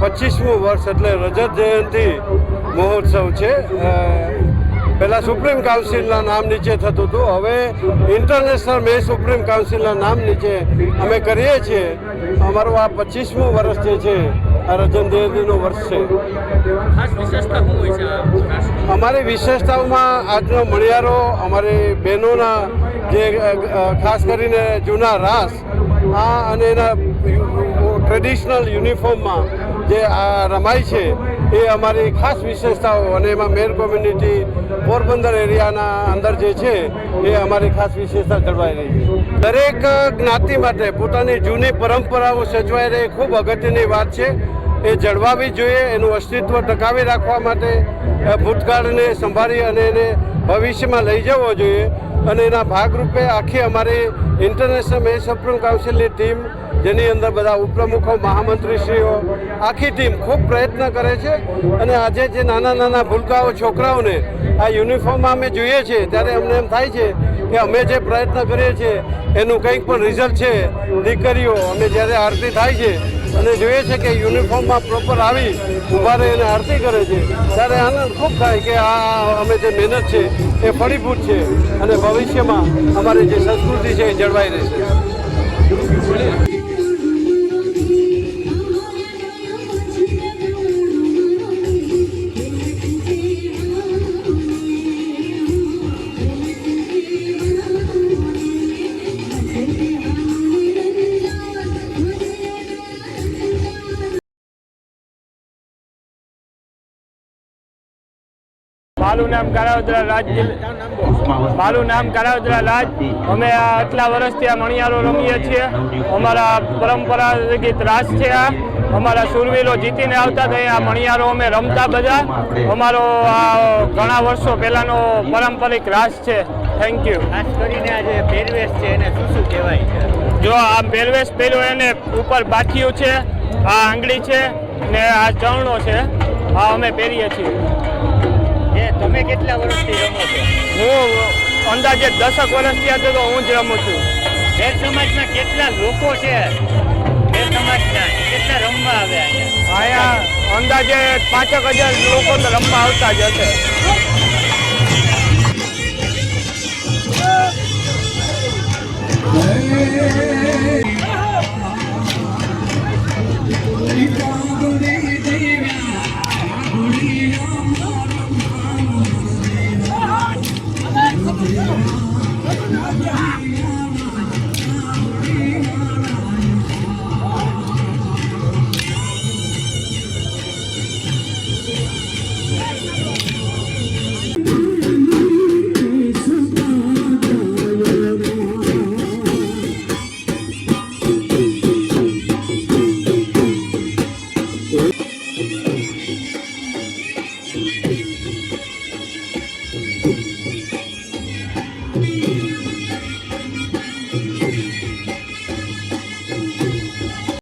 પચીસમું વર્ષ એટલે રજત જયંતિ મહોત્સવ છે. પહેલાં સુપ્રીમ કાઉન્સિલના નામ નીચે થતું હતું. હવે ઇન્ટરનેશનલ મે સુપ્રીમ કાઉન્સિલના નામ નીચે અમે કરીએ છીએ. અમારું આ પચીસમું વર્ષ જે છે આ રજત જયંતિનું વર્ષ છે. આ? અમારી વિશેષતાઓમાં આજનો મળિયારો અમારી બહેનોના જે ખાસ કરીને જૂના રાસ આ અને એના ટ્રેડિશનલ યુનિફોર્મમાં જે આ રમાય છે, એ અમારી ખાસ વિશેષતાઓ અને એમાં મેર કોમ્યુનિટી પોરબંદર એરિયાના અંદર જે છે, એ અમારી ખાસ વિશેષતા જળવાઈ રહી છે. દરેક જ્ઞાતિ માટે પોતાની જૂની પરંપરાઓ સચવાઈ રહે ખૂબ અગત્યની વાત છે. એ જળવાવી જોઈએ, એનું અસ્તિત્વ ટકાવી રાખવા માટે ભૂતકાળને સંભાળી અને એને ભવિષ્યમાં લઈ જવો જોઈએ. અને એના ભાગરૂપે આખી અમારી ઇન્ટરનેશનલ મેચ સુપ્રીમ કાઉન્સિલની ટીમ જેની અંદર બધા ઉપપ્રમુખો, મહામંત્રીશ્રીઓ, આખી ટીમ ખૂબ પ્રયત્ન કરે છે. અને આજે જે નાના નાના ભૂલકાઓ છોકરાઓને આ યુનિફોર્મમાં અમે જોઈએ છીએ ત્યારે અમને એમ થાય છે કે અમે જે પ્રયત્ન કરીએ છીએ, એનું કંઈક પણ રિઝલ્ટ છે. દીકરીઓ, અમે જ્યારે આરતી થાય છે અને જોઈએ છે કે યુનિફોર્મમાં પ્રોપર આવી, ઊભા રહી અને આરતી કરે છે, ત્યારે આનંદ ખૂબ થાય કે આ અમે જે મહેનત છે, એ ફળીભૂત છે. અને ભવિષ્યમાં અમારી જે સંસ્કૃતિ છે, એ જળવાઈ રહેશે. મારું નામ કારાવદરા રાજ મારું નામ કારાવદરા રાજ. અમે આ આટલા વર્ષથી આ મણિયારો રમીએ છીએ. અમારા પરંપરાગત રાસ છે આ. અમારા સુરવીરો જીતીને આવતા હતા. આ મણિયારો અમે રમતા બધા. અમારો આ ઘણા વર્ષો પહેલાનો પારંપરિક રાસ છે. થેન્ક યુ ખાસ કરીને આ જે પહેરવેશ છે એને શું શું કહેવાય છે? જો આ પહેરવેશ પહેર્યો એને ઉપર બાઠિયું છે આ આંગળી છે ને આ ચરણો છે. આ અમે પહેરીએ છીએ. કેટલા વર્ષથી રમો છો? હું અંદાજે દસક વર્ષથી આજે તો હું જ રમું છું. ભેર સમાજના કેટલા લોકો છે? ભેર સમાજના કેટલા રમવા આવે અહીંયા? અહીંયા અંદાજે પાંચેક હજાર લોકો તો રમવા આવતા જ હશે.